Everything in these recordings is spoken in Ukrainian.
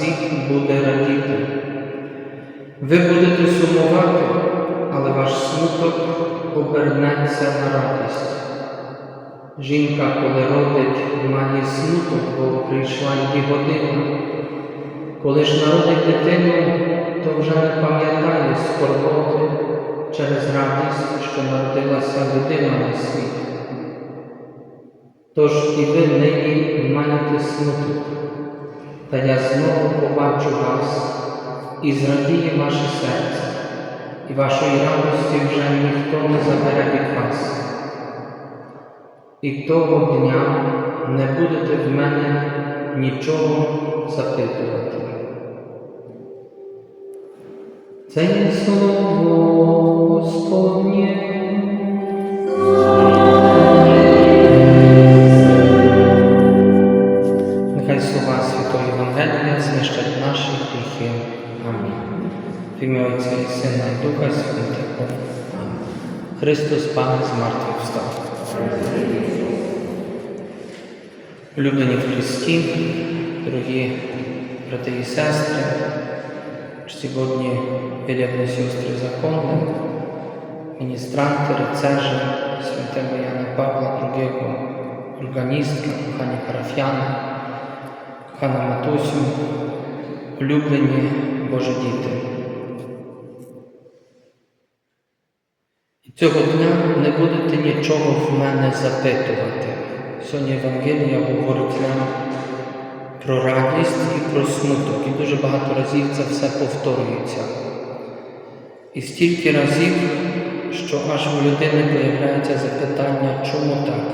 світ буде радіти. Ви будете сумувати, але ваш смуток обернеться на радість. Жінка, коли родить, має смуток, бо прийшла її година. Коли ж народить дитину, то вже не пам'ятає скорботи через радість, що народилася людина на світ. Тож і ви нині маєте смуток, та я знову побачу вас і зрадіє ваше серце, і вашої радості вже ніхто не забере від вас. І того дня не будете в мене нічого запитувати. Це є слово Господнє. В ім'я Отця і Сина і Духа Святого. Христос Пане з мертвих встав. Улюблені в Христі, дорогі брати і сестри, сьогодні вірядні сестри закону, міністранти, рицежі, святого Яна Павла II, органістка, кохані парафіяни, кохана Матусю, улюблені Божі діти. Цього дня не будете нічого в мене запитувати. Сьогодні Євангелія говорить нам про радість і про смуток. І дуже багато разів це все повторюється. І стільки разів, що аж у людини появляється запитання, чому так?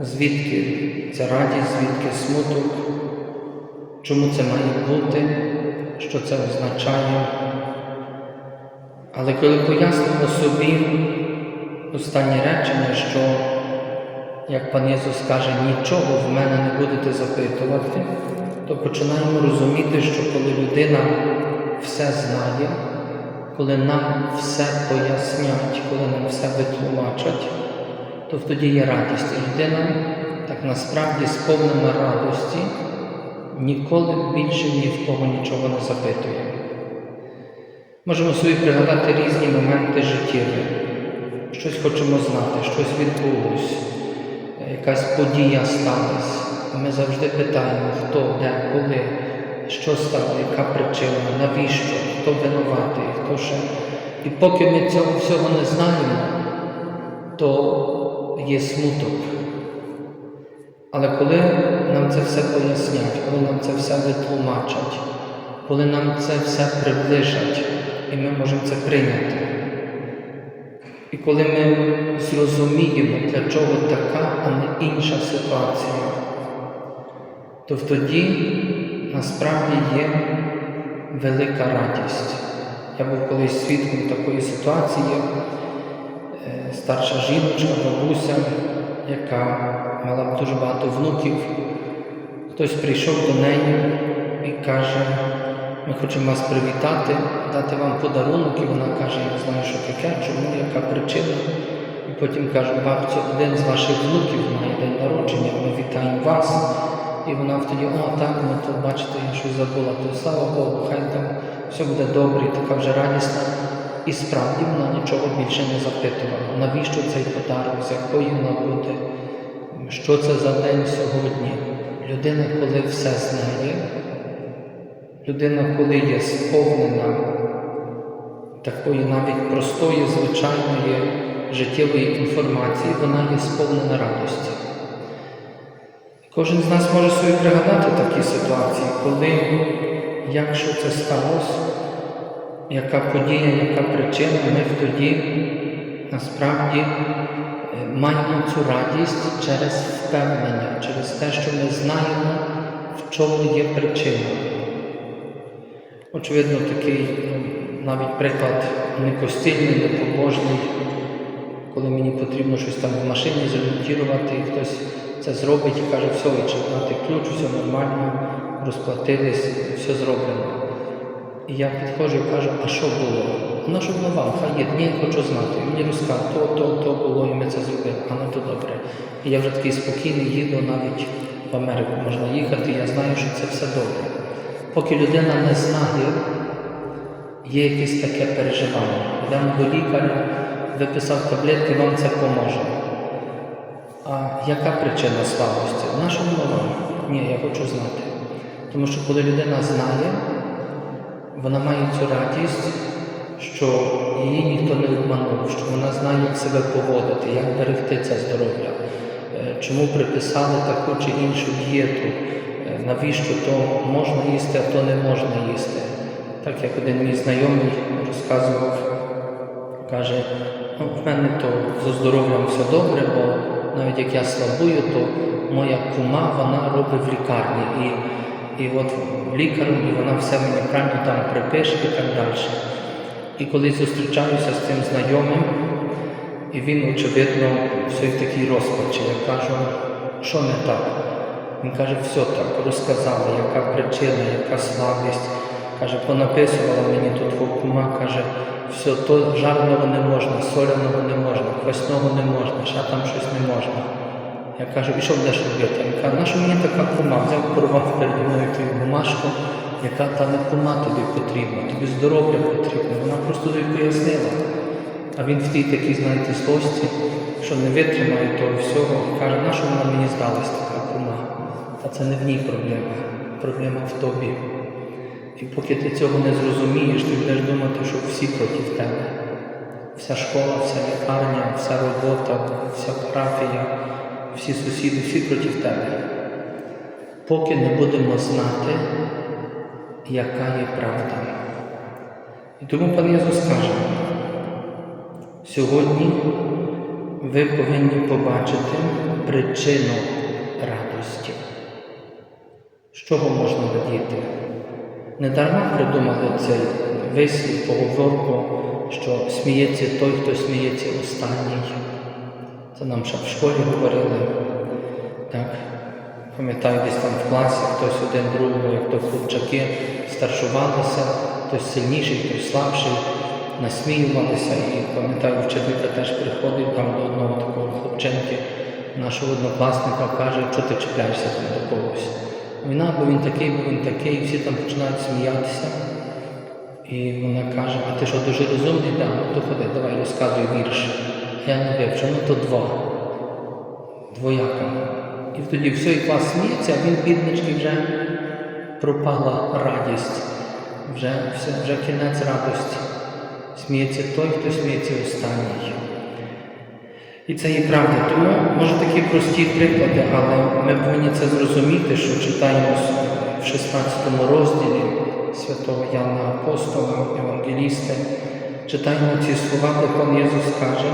Звідки ця радість, звідки смуток? Чому це має бути? Що це означає? Але коли пояснимо собі останнє речення, що як пан Ісус каже, нічого в мене не будете запитувати, то починаємо розуміти, що коли людина все знає, коли нам все пояснять, коли нам все витлумачать, то тоді є радість. І людина так насправді сповнена радості, ніколи більше ні в кого нічого не запитує. Можемо собі пригадати різні моменти життєві. Щось хочемо знати, щось відбулось якась подія сталася. Ми завжди питаємо, хто, де, коли, що стало, яка причина, навіщо, хто винуватий, хто ще. І поки ми цього всього не знаємо, то є смуток. Але коли нам це все пояснять, коли нам це все витлумачать, коли нам це все приближать, і ми можемо це прийняти. І коли ми зрозуміємо, для чого така, а не інша ситуація, то тоді насправді є велика радість. Я був колись свідком такої ситуації, е, старша жіночка, бабуся, яка мала дуже багато внуків. Хтось прийшов до неї і каже, ми хочемо вас привітати, дати вам подарунок, і вона каже, я не знаю, що таке, чому, яка причина. І потім каже, бабцю, один з ваших внуків має день народження, ми вітаємо вас. І вона тоді, о, так, ну то бачите, я щось забула, то слава Богу, хай там все буде добре, і така вже радісна. І справді вона нічого більше не запитувала. Навіщо цей подарок, з якої вона буде, що це за день сьогодні? Людина, коли все знає, людина, коли є сповнена такої навіть простої, звичайної життєвої інформації, вона є сповнена радості. Кожен з нас може собі пригадати такі ситуації, коли, якщо це сталося, яка подія, яка причина, ми тоді насправді е, маємо цю радість через впевнення, через те, що ми знаємо, в чому є причина. Очевидно, такий ну, навіть приклад не костільний, не побожний. коли мені потрібно щось там в машині зремонтувати, і хтось це зробить і каже, все, чи ключ, все нормально, розплатились, все зроблено. І я підходжу і кажу, а що було? Вона що було вам, хай є, ні, хочу знати. Мені розказує, то, то, то було, і ми це зробили, а ну то добре. І я вже такий спокійний їду навіть в Америку можна їхати, я знаю, що це все добре. Поки людина не знає, є якесь таке переживання. Йдемо до лікаря, виписав таблетки, вам це поможе. А яка причина слабості? Наша мова? Ні, я хочу знати. Тому що коли людина знає, вона має цю радість, що її ніхто не обманув, що вона знає, як себе поводити, як берегти це здоров'я, Е, чому приписали таку чи іншу дієту, навіщо то можна їсти, а то не можна їсти. Так як один мій знайомий розказував, каже, ну, в мене то зі здоров'ям все добре, бо навіть як я слабую, то моя кума вона робить в лікарні. І, і от лікар, і вона все мені правильно там припише і так далі. І коли зустрічаюся з цим знайомим, і він, очевидно, все в такій розпачі. Я кажу, що не так? Він каже, все так, розказали, яка причина, яка слабість. Каже, понаписувала мені тут кума, каже, все, то жареного не можна, соляного не можна, квасного не можна, ще там щось не можна. Я кажу, і що будеш робити? Він каже, нащо мені така кума? Взяв, порвав переді мною ту бумажку, яка та не кума тобі потрібна, тобі здоров'я потрібно. Вона просто тобі пояснила. А він в тій такій, знаєте, злості, що не витримає того всього, каже, нащо вона мені здалась? Та це не в ній проблема. Проблема в тобі. І поки ти цього не зрозумієш, ти будеш думати, що всі проти тебе. Вся школа, вся лікарня, вся робота, вся парафія, всі сусіди, всі проти тебе. Поки не будемо знати, яка є правда. І тому пан Єсус каже, сьогодні ви повинні побачити причину радості. З чого можна радіти? Не дарма придумали цей вислів, поговорку, що сміється той, хто сміється останній. Це нам ще в школі говорили. Так? Пам'ятаю, десь там в класі хтось один другого, як то хлопчаки, старшувалися, хтось сильніший, хтось слабший, насміювалися. І пам'ятаю, вчителька теж приходить там до одного такого хлопченки, нашого однокласника, каже, що ти чіпляєшся там до когось. Війна, бо він такий, бо він такий, і всі там починають сміятися. І вона каже, а ти що дуже розумний? Да, ну то ходи, давай розказуй вірш. Я не вивчу, ну то два. Двояка. І тоді все, і клас сміється, а він, біднички, вже пропала радість. Вже, все, вже кінець радості. Сміється той, хто сміється останній. І це є правда. Тому, може, такі прості приклади, але ми повинні це зрозуміти, що читаємо в 16 розділі святого Яна Апостола, Евангеліста, читаємо ці слова, де пан Єсус каже,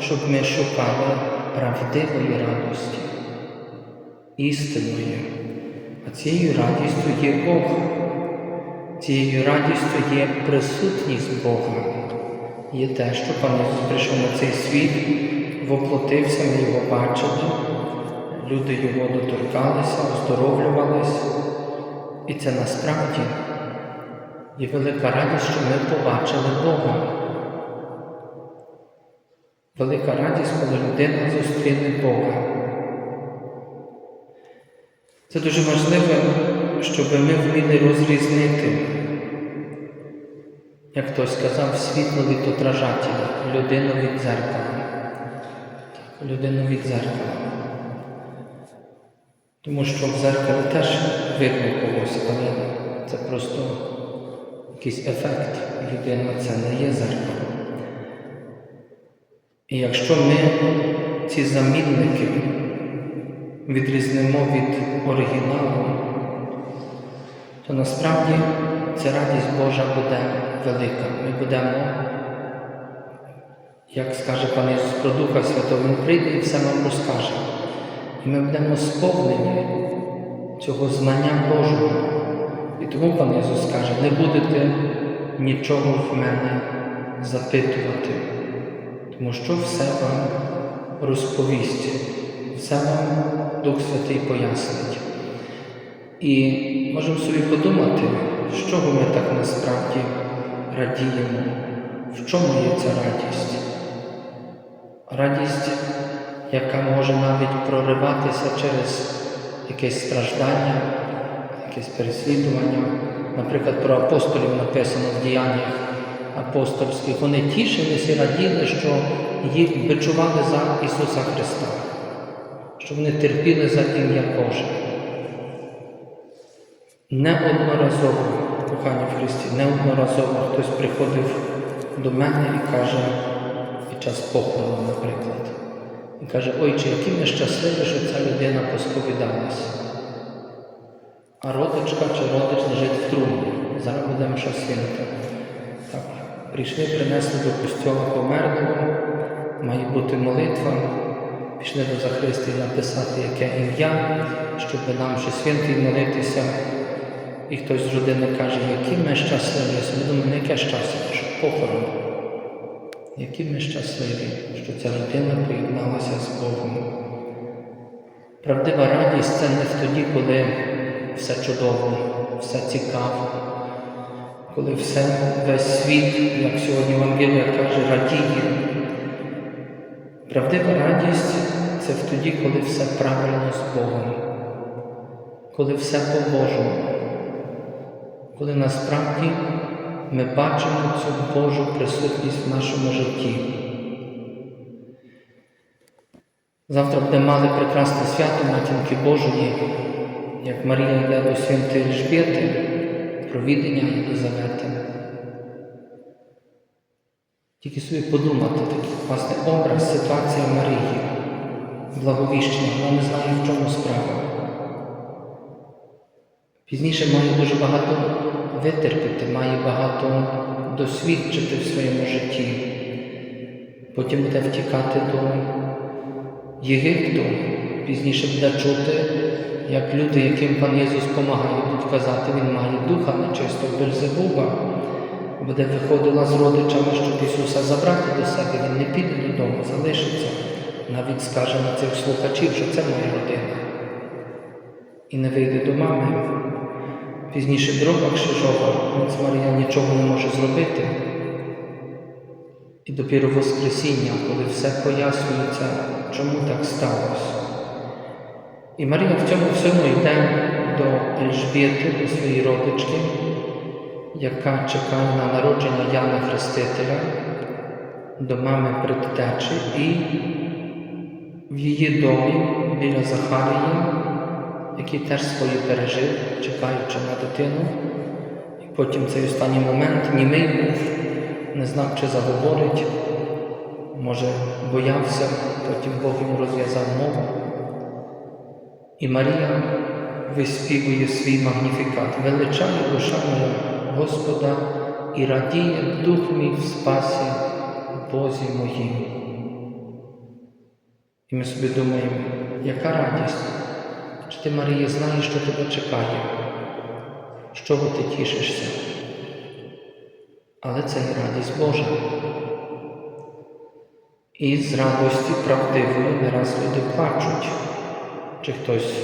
щоб ми шукали правдивої радості, істинної. А цією радістю є Бог. Цією радістю є присутність Бога. Є те, що пан Ісус прийшов на цей світ, воплотився, ми його бачили, люди його доторкалися, оздоровлювалися. І це насправді є велика радість, що ми побачили Бога. Велика радість, коли людина зустріне Бога. Це дуже важливо, щоб ми вміли розрізнити, як хтось сказав, світло від отражателя, людину від дзеркала. Людину від дзеркала. Тому що в дзеркалі теж видно когось, але це просто якийсь ефект. Людина це не є зеркало. І якщо ми ці замінники відрізнимо від оригіналу, то насправді ця радість Божа буде велика. Ми будемо, як скаже пан Ісус про Духа Святого, Він прийде і все нам розкаже. І ми будемо сповнені цього знання Божого. І тому пан Ісус каже, не будете нічого в мене запитувати, тому що все вам розповість, все вам Дух Святий пояснить. І можемо собі подумати, з чого ми так насправді радіємо, в чому є ця радість. Радість, яка може навіть прориватися через якесь страждання, якесь переслідування. Наприклад, про апостолів написано в діяннях апостольських. Вони тішилися і раділи, що їх бичували за Ісуса Христа, що вони терпіли за ім'я Боже. Неодноразово, кохані в Христі, неодноразово хтось приходив до мене і каже, час похорону, наприклад, і каже, ойче, які ми щасливі, що ця людина посповідалась. А родичка чи родич лежить в трумі. Зараз будемо свинка. Так, прийшли, принесли до костьола померлого, має бути молитва. Пішли до Захристі написати яке ім'я, щоб нам ще святий молитися. І хтось з родини каже, які ми щасливі. Я собі думаю, яке щастя, що похорон. Які ми щасливі, що ця людина поєдналася з Богом. Правдива радість це не тоді, коли все чудово, все цікаво, коли все весь світ, як сьогодні Евангелія каже, радіє. Правдива радість це в тоді, коли все правильно з Богом, коли все по-божому, коли насправді ми бачимо цю Божу присутність в нашому житті. Завтра будемо мали прекрасне свято Матінки Божої, як Марія йде до святої Ельжбєти, провідення Єлизавети. Тільки собі подумати, такий власне образ, ситуація Марії, благовіщення, вона не знає, в чому справа. Пізніше має дуже багато витерпіти, має багато досвідчити в своєму житті. Потім буде втікати до Єгипту, пізніше буде чути, як люди, яким пан Єсус допомагає, будуть казати, Він має духа нечистого Бельзебуба, буде виходила з родичами, щоб Ісуса забрати до себе, Він не піде додому, залишиться. Навіть скаже на цих слухачів, що це моя родина. І не вийде до мами. Пізніше друга Кшижова, Марія нічого не може зробити. І допіру Воскресіння, коли все пояснюється, чому так сталося. І Марія в цьому всьому йде до Ельжбєти, до своєї родички, яка чекає на народження Яна Хрестителя, до мами предтечі, і в її домі біля Захарії, який теж свої пережив, чекаючи на дитину. І потім цей останній момент німий був, не знав, чи заговорить, може, боявся, потім Бог йому розв'язав мову. І Марія виспівує свій магніфікат, величає душа моя Господа і радіє дух мій в спасі Бозі моїм. І ми собі думаємо, яка радість, чи ти, Марія, знаєш, що тебе чекає, з чого ти тішишся? Але це і радість Божа. І з радості правдивої не раз люди плачуть, чи хтось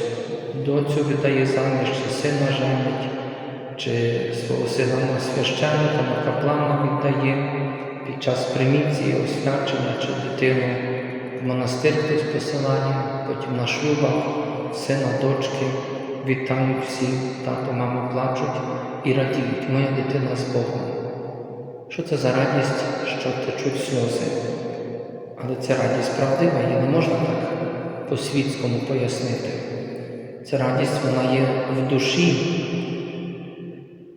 доцю видає заміж, чи сина женить, чи свого сина на священника, на каплана віддає під час приміції, освячення, чи дитину в монастир хтось посилає, потім на шлюбах сина, дочки вітають всі, тато, мама плачуть і радіють, моя дитина з Богом. Що це за радість, що течуть сльози? Але ця радість правдива, її не можна так по-світському пояснити. Ця радість вона є в душі.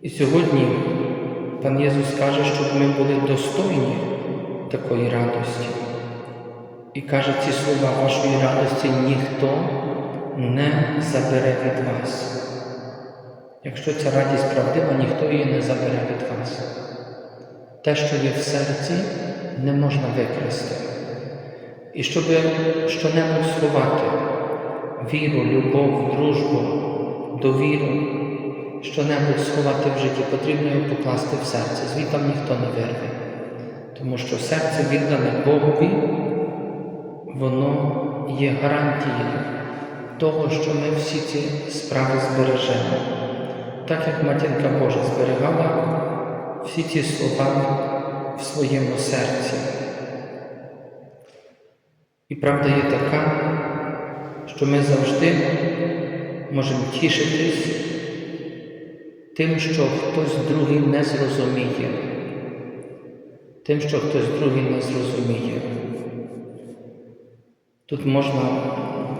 І сьогодні пан Єсус каже, щоб ми були достойні такої радості. І каже ці слова вашої радості ніхто не забере від вас. Якщо ця радість правдива, ніхто її не забере від вас. Те, що є в серці, не можна викрасти. І щоб щонебудь сховати віру, любов, дружбу, довіру, щонебудь сховати в житті, потрібно його покласти в серце, звідти ніхто не вирве. Тому що серце віддане Богові, воно є гарантією того, що ми всі ці справи збережемо. Так як Матінка Божа зберігала всі ці слова в своєму серці. І правда є така, що ми завжди можемо тішитись тим, що хтось другий не зрозуміє, тим, що хтось другий не зрозуміє. Тут можна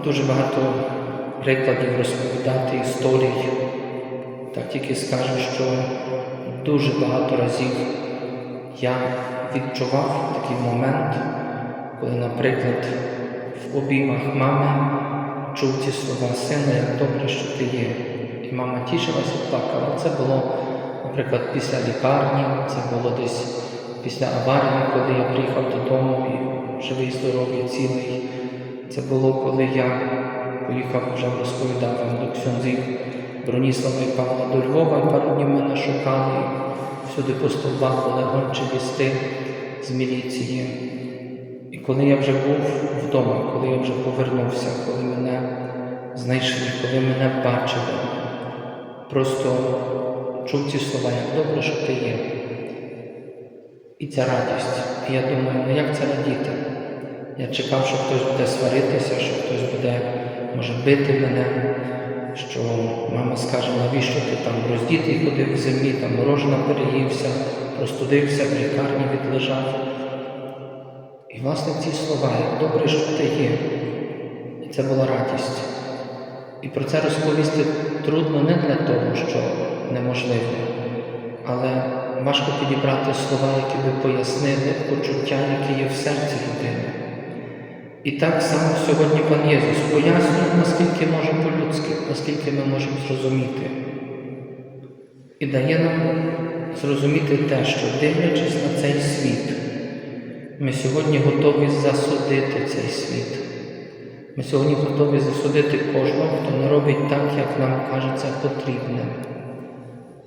дуже багато прикладів розповідати історій. Так тільки скажу, що дуже багато разів я відчував такий момент, коли, наприклад, в обіймах мами чув ці слова сина, як добре, що ти є. І мама тішилася плакала. Це було, наприклад, після лікарні, це було десь після аварії, коли я приїхав додому і живий, здоровий, цілий. Це було, коли я поїхав, вже розповідав вам до ксьонзів Броніслава і Павла до Львова, пару днів мене шукали. Всюди по стовбах були гончі з міліції. І коли я вже був вдома, коли я вже повернувся, коли мене знайшли, коли мене бачили, просто чув ці слова, як добре, що ти є. І ця радість. І я думаю, ну як це радіти? Я чекав, що хтось буде сваритися, що хтось буде, може, бити мене, що мама скаже, навіщо ти там роздітий ходив в землі, там морожена переївся, простудився, в лікарні відлежав. І, власне, ці слова, як добре, що ти є. І це була радість. І про це розповісти трудно не для того, що неможливо, але важко підібрати слова, які би пояснили почуття, які є в серці людини. І так само сьогодні пан Єсус пояснює, наскільки може по-людськи, наскільки ми можемо зрозуміти. І дає нам зрозуміти те, що дивлячись на цей світ, ми сьогодні готові засудити цей світ. Ми сьогодні готові засудити кожного, хто не робить так, як нам кажеться потрібне.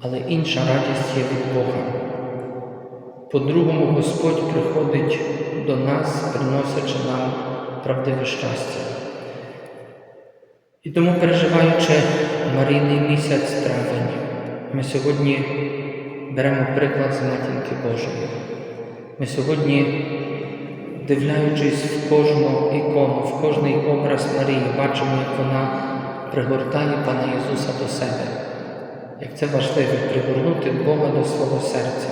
Але інша радість є від Бога. По-другому, Господь приходить до нас, приносячи нам правдиве щастя. І тому, переживаючи Марійний місяць травень, ми сьогодні беремо приклад з Матінки Божої. Ми сьогодні, дивляючись в кожну ікону, в кожний образ Марії, бачимо, як вона пригортає Пана Ісуса до себе. Як це важливо пригорнути Бога до свого серця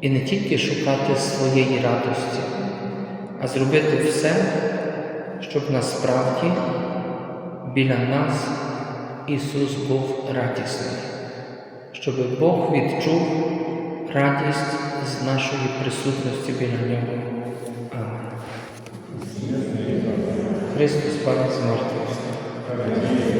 і не тільки шукати своєї радості, а зробити все, щоб насправді біля нас Ісус був радісний, щоб Бог відчув радість з нашої присутності біля Нього. Амен. Христос Пане з мертвих.